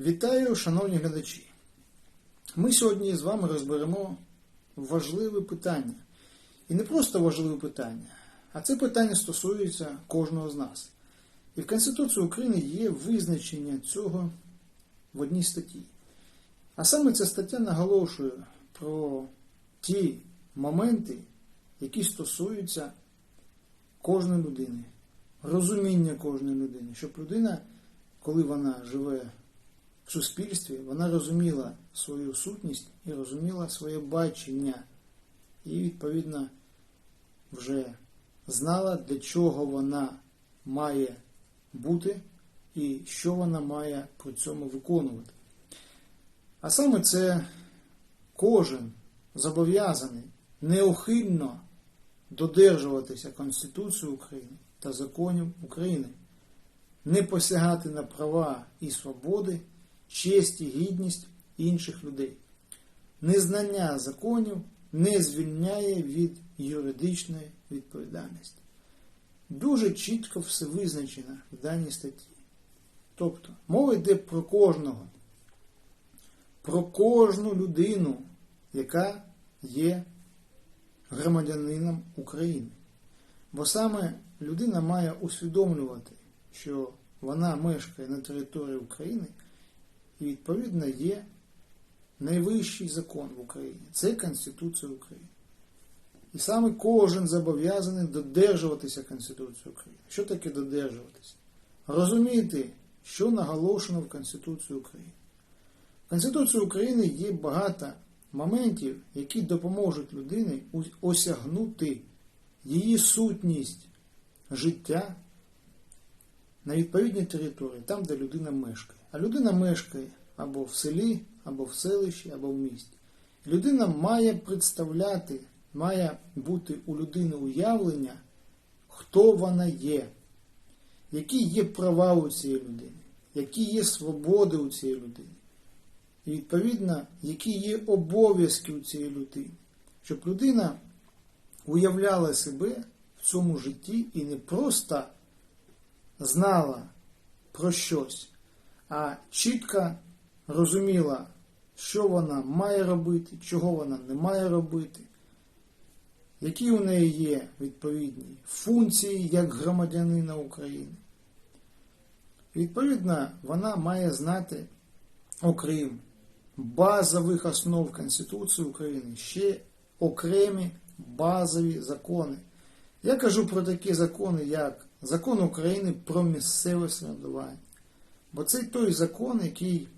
Вітаю, шановні глядачі. Ми сьогодні з вами розберемо важливе питання. І не просто важливе питання, а це питання стосується кожного з нас. І в Конституції України є визначення цього в одній статті. А саме ця стаття наголошує про ті моменти, які стосуються кожної людини, розуміння кожної людини, щоб людина, коли вона живе в суспільстві, вона розуміла свою сутність і розуміла своє бачення, і, відповідно, вже знала, для чого вона має бути і що вона має при цьому виконувати. А саме це кожен зобов'язаний неухильно додержуватися Конституції України та законів України, не посягати на права і свободи, честь і гідність інших людей. Незнання законів не звільняє від юридичної відповідальності. Дуже чітко все визначено в даній статті. Тобто, мова йде про кожного, про кожну людину, яка є громадянином України. Бо саме людина має усвідомлювати, що вона мешкає на території України і, відповідно, є найвищий закон в Україні це Конституція України. І саме кожен зобов'язаний додержуватися Конституції України. Що таке додержуватися? Розуміти, що наголошено в Конституції України. В Конституції України є багато моментів, які допоможуть людині осягнути її сутність життя на відповідній території, там, де людина мешкає. А людина мешкає або в селі, або в селищі, або в місті. Людина має представляти, має бути у людини уявлення, хто вона є, які є права у цієї людини, які є свободи у цієї людини. І відповідно, які є обов'язки у цієї людини, щоб людина уявляла себе в цьому житті і не просто знала про щось, а чітко розуміла, що вона має робити, чого вона не має робити, які у неї є відповідні функції як громадянина України. Відповідно, вона має знати, окрім базових основ Конституції України, ще окремі базові закони. Я кажу про такі закони, як Закон України про місцеве самоврядування. Бо це той закон, який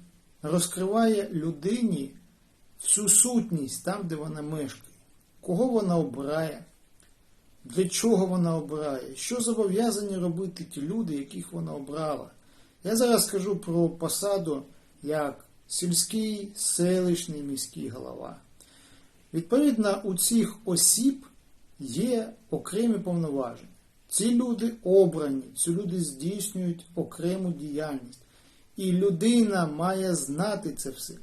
розкриває людині всю сутність там, де вона мешкає, кого вона обирає, для чого вона обирає, що зобов'язані робити ті люди, яких вона обрала. Я зараз скажу про посаду як сільський, селищний міський голова. Відповідно, у цих осіб є окремі повноваження. Ці люди обрані, ці люди здійснюють окрему діяльність. І людина має знати це все,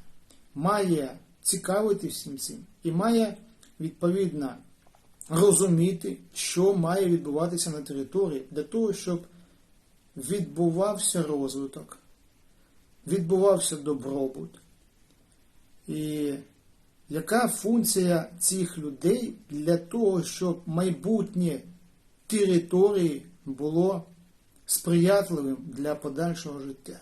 має цікавитись всім цим і має відповідно розуміти, що має відбуватися на території для того, щоб відбувався розвиток, відбувався добробут. І яка функція цих людей для того, щоб майбутнє території було сприятливим для подальшого життя?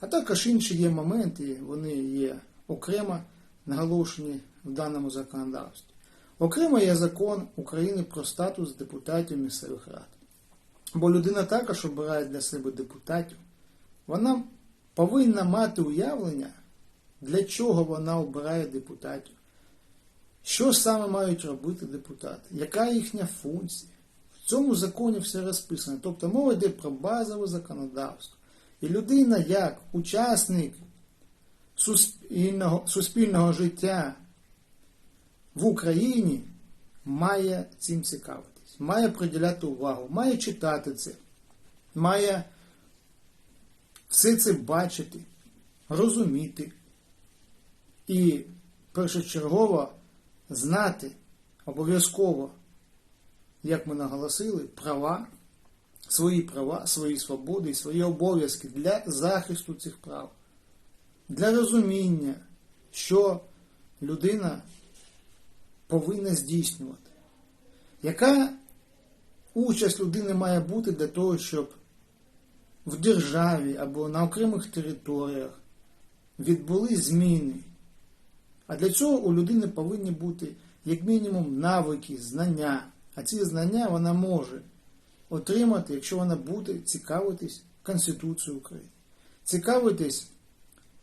А також інші є моменти, вони є окремо наголошені в даному законодавстві. Окремо є закон України про статус депутатів місцевих рад. Бо людина також обирає для себе депутатів. Вона повинна мати уявлення, для чого вона обирає депутатів. Що саме мають робити депутати? Яка їхня функція? В цьому законі все розписано. Тобто мова йде про базове законодавство. І людина, як учасник суспільного, суспільного життя в Україні, має цим цікавитись, має приділяти увагу, має читати це, має все це бачити, розуміти і першочергово знати обов'язково, як ми наголосили, права свої права, свої свободи і свої обов'язки для захисту цих прав. для розуміння, що людина повинна здійснювати. Яка участь людини має бути для того, щоб в державі або на окремих територіях відбули зміни? А для цього у людини повинні бути як мінімум навики, знання. А ці знання вона може отримати, якщо вона буде цікавитись Конституцією України, цікавитись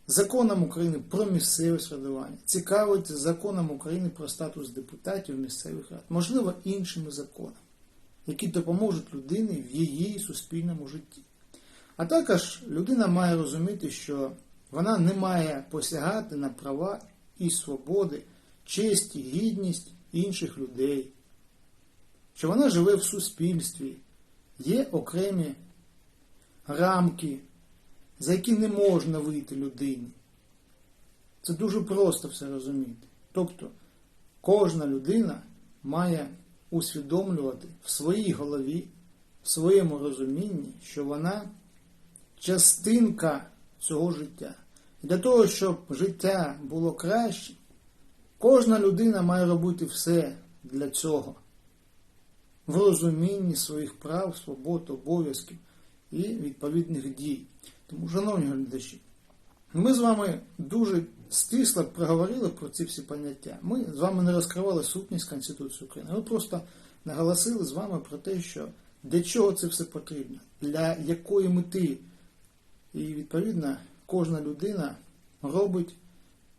законом України про місцеве самоврядування, цікавитись законом України про статус депутатів місцевих рад, можливо, іншими законами, які допоможуть людині в її суспільному житті. А також людина має розуміти, що вона не має посягати на права і свободи, честь і гідність інших людей, що вона живе в суспільстві, є окремі рамки, за які не можна вийти людині. Це дуже просто все розуміти. Тобто кожна людина має усвідомлювати в своїй голові, в своєму розумінні, що вона частинка цього життя. Для того, щоб життя було краще, кожна людина має робити все для цього в розумінні своїх прав, свобод, обов'язків і відповідних дій. Тому, шановні глядачі, ми з вами дуже стисло проговорили про ці всі поняття. Ми з вами не розкривали сутність Конституції України. Ми просто наголосили з вами про те, що для чого це все потрібно, для якої мети. І відповідно кожна людина робить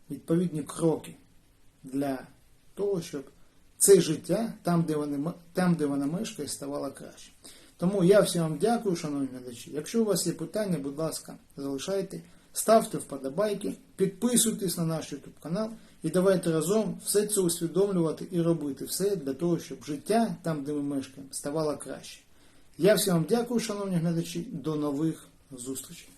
відповідні кроки для того, щоб це життя, там, де вони, там, де вона мешкає, ставало краще. Тому я всім вам дякую, шановні глядачі. Якщо у вас є питання, будь ласка, залишайте, ставте вподобайки, підписуйтесь на наш YouTube канал і давайте разом все це усвідомлювати і робити все для того, щоб життя там, де ми мешкаємо, ставало краще. Я всім вам дякую, шановні глядачі. До нових зустрічей.